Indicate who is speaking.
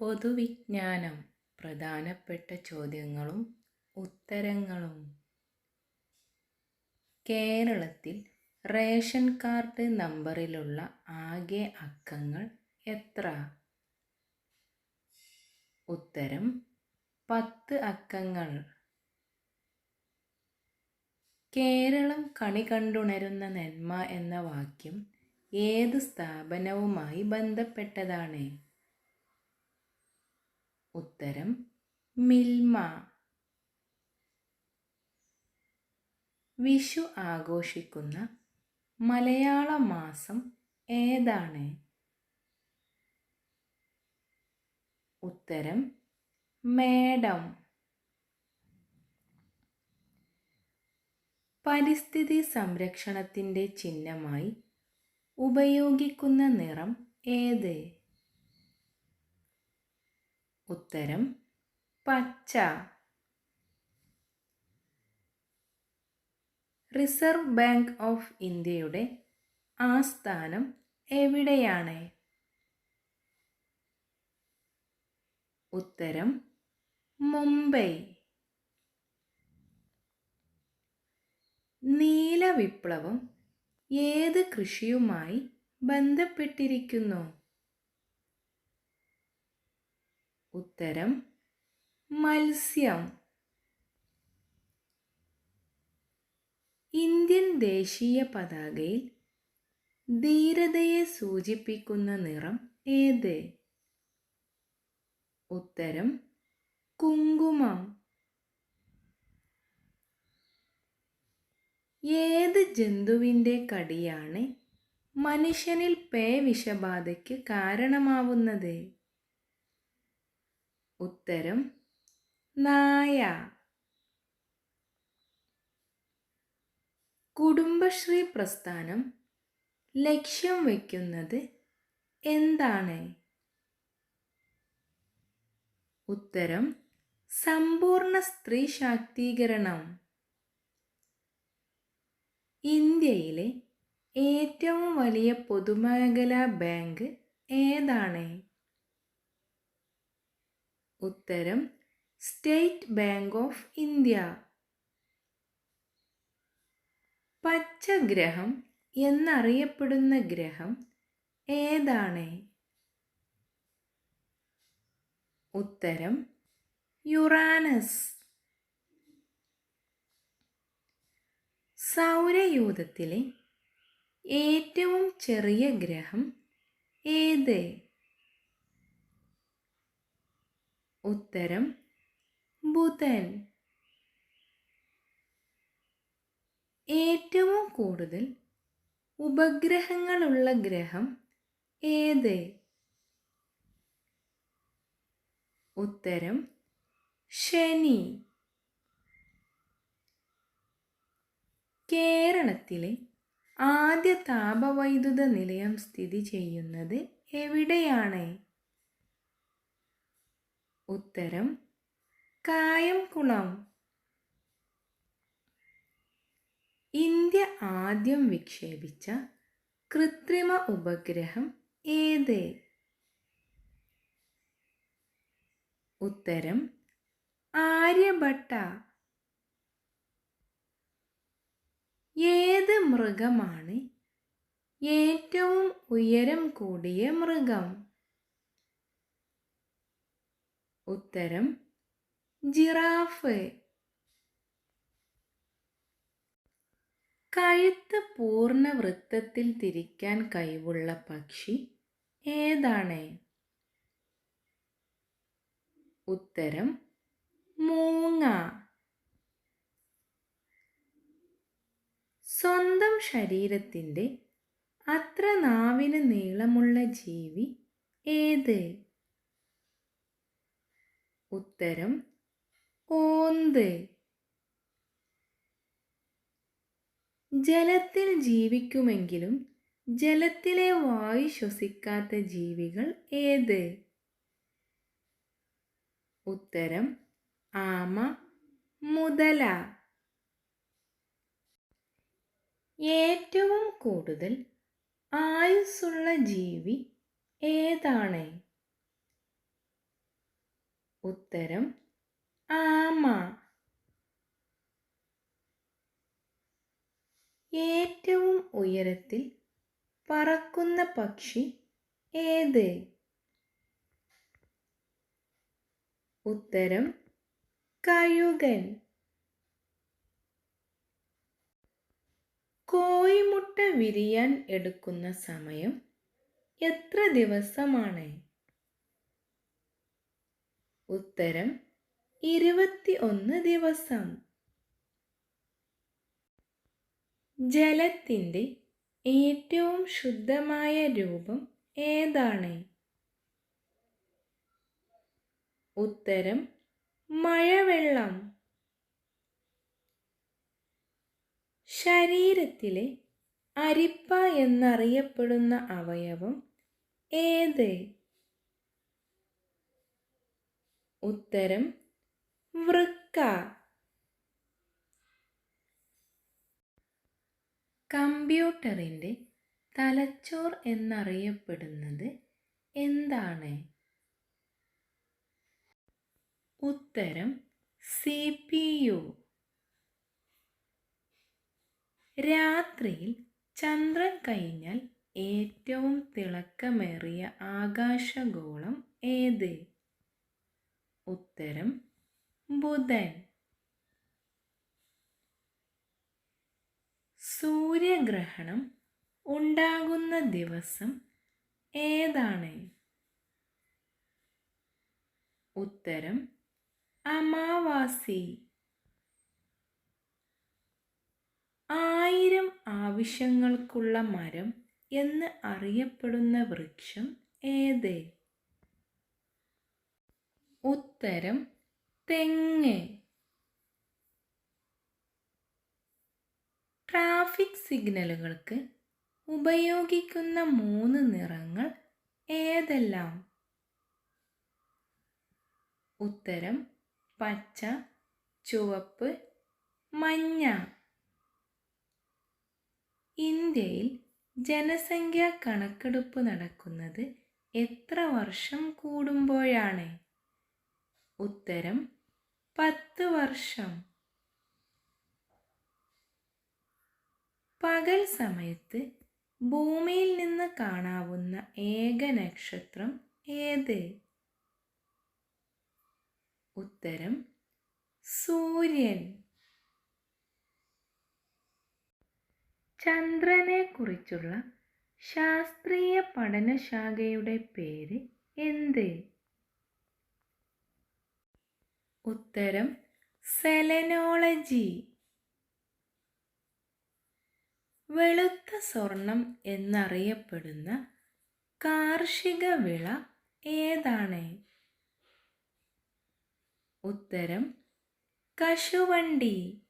Speaker 1: പൊതുവിജ്ഞാനം പ്രധാനപ്പെട്ട ചോദ്യങ്ങളും ഉത്തരങ്ങളും. കേരളത്തിൽ റേഷൻ കാർഡ് നമ്പറിലുള്ള ആകെ അക്കങ്ങൾ എത്ര? ഉത്തരം പത്ത് അക്കങ്ങൾ. കേരളം കണി കണ്ടുണരുന്ന നന്മ എന്ന വാക്യം ഏത് സ്ഥാപനവുമായി ബന്ധപ്പെട്ടതാണ്? ഉത്തരം മിൽമ. വിഷു ആഘോഷിക്കുന്ന മലയാള മാസം ഏതാണ്? ഉത്തരം മേടം. പരിസ്ഥിതി സംരക്ഷണത്തിന്റെ ചിഹ്നമായി ഉപയോഗിക്കുന്ന നിറം ഏത്? ഉത്തരം പച്ച. റിസർവ് ബാങ്ക് ഓഫ് ഇന്ത്യയുടെ ആസ്ഥാനം എവിടെയാണ്? ഉത്തരം മുംബൈ. നീല വിപ്ലവം ഏത് കൃഷിയുമായി ബന്ധപ്പെട്ടിരിക്കുന്നു? ഉത്തരം മത്സ്യം. ഇന്ത്യൻ ദേശീയ പതാകയിൽ ധീരതയെ സൂചിപ്പിക്കുന്ന നിറം ഏത്? ഉത്തരം കുങ്കുമം. ഏത് ജന്തുവിന്റെ കടിയാണ് മനുഷ്യനിൽ പേ വിഷബാധയ്ക്ക് കാരണമാവുന്നത്? ഉത്തരം നായ. കുടുംബശ്രീ പ്രസ്ഥാനം ലക്ഷ്യം വയ്ക്കുന്നത് എന്താണ്? ഉത്തരം സമ്പൂർണ സ്ത്രീ ശാക്തീകരണം. ഇന്ത്യയിലെ ഏറ്റവും വലിയ പൊതുമേഖലാ ബാങ്ക് ഏതാണ്? ഉത്തരം സ്റ്റേറ്റ് ബാങ്ക് ഓഫ് ഇന്ത്യ. പച്ചഗ്രഹം എന്നറിയപ്പെടുന്ന ഗ്രഹം ഏതാണ്? ഉത്തരം യുറാനസ്. സൗരയൂഥത്തിലെ ഏറ്റവും ചെറിയ ഗ്രഹം ഏത്? ഉത്തരം ബുധൻ. ഏറ്റവും കൂടുതൽ ഉപഗ്രഹങ്ങളുള്ള ഗ്രഹം ഏത്? ഉത്തരം ശനി. കേരളത്തിലെ ആദ്യ താപവൈദ്യുത നിലയം സ്ഥിതി ചെയ്യുന്നത് എവിടെയാണ്? ഉത്തരം കായംകുളം ഇന്ത്യ ആദ്യം വിക്ഷേപിച്ച കൃത്രിമ ഉപഗ്രഹം ഏത്? ഉത്തരം ആര്യഭട്ട. ഏത് മൃഗമാണ് ഏറ്റവും ഉയരം കൂടിയ മൃഗം? ഉത്തരം ജിറാഫ്. കഴുത്ത് പൂർണ വൃത്തത്തിൽ തിരിക്കാൻ കഴിവുള്ള പക്ഷി ഏതാണ്? ഉത്തരം മൂങ്ങ. സ്വന്തം ശരീരത്തിന്റെ അത്ര നാവിന് നീളമുള്ള ജീവി ഏത്? ഉത്തരം ഓന്ത്. ജലത്തിൽ ജീവിക്കുമെങ്കിലും ജലത്തിലെ വായു ശ്വസിക്കാത്ത ജീവികൾ ഏത്? ഉത്തരം ആമ മുതല. ഏറ്റവും കൂടുതൽ ആയുസ്സുള്ള ജീവി ഏതാണ്? ഉത്തരം ആമ. ഏറ്റവും ഉയരത്തിൽ പറക്കുന്ന പക്ഷി ഏത്? ഉത്തരം കഴുകൻ. കോഴിമുട്ട വിരിയാൻ എടുക്കുന്ന സമയം എത്ര ദിവസമാണ്? ഉത്തരം ഇരുപത്തി ഒന്ന് ദിവസം. ജലത്തിന്റെ ഏറ്റവും ശുദ്ധമായ രൂപം ഏതാണ്? ഉത്തരം മഴവെള്ളം. ശരീരത്തിലെ അരിപ്പ എന്നറിയപ്പെടുന്ന അവയവം ഏത്? ഉത്തരം വൃക്ക. കമ്പ്യൂട്ടറിന്റെ തലച്ചോർ എന്നറിയപ്പെടുന്നത് എന്താണ്? ഉത്തരം സി പി യു. രാത്രിയിൽ ചന്ദ്രൻ കഴിഞ്ഞാൽ ഏറ്റവും തിളക്കമേറിയ ആകാശഗോളം ഏത്? ഉത്തരം ബുധൻ. സൂര്യഗ്രഹണം ഉണ്ടാകുന്ന ദിവസം ഏതാണ്? ഉത്തരം അമാവാസി. ആയിരം ആവശ്യങ്ങൾക്കുള്ള മരം എന്ന് അറിയപ്പെടുന്ന വൃക്ഷം ഏത്? ഉത്തരം തെങ്ങ്. ട്രാഫിക് സിഗ്നലുകൾക്ക് ഉപയോഗിക്കുന്ന മൂന്ന് നിറങ്ങൾ ഏതെല്ലാം? ഉത്തരം പച്ച ചുവപ്പ് മഞ്ഞ. ഇന്ത്യയിൽ ജനസംഖ്യാ കണക്കെടുപ്പ് നടക്കുന്നത് എത്ര വർഷം കൂടുമ്പോഴാണ്? ഉത്തരം പത്ത് വർഷം. പകൽ സമയത്ത് ഭൂമിയിൽ നിന്ന് കാണാവുന്ന ഏക നക്ഷത്രം ഏത്? ഉത്തരം സൂര്യൻ. ചന്ദ്രനെ കുറിച്ചുള്ള ശാസ്ത്രീയ പഠനശാഖയുടെ പേര് എന്ത്? ഉത്തരം സെലനോളജി. വെളുത്ത സ്വർണം എന്നറിയപ്പെടുന്ന കാർഷിക വിള ഏതാണ്? ഉത്തരം കശുവണ്ടി.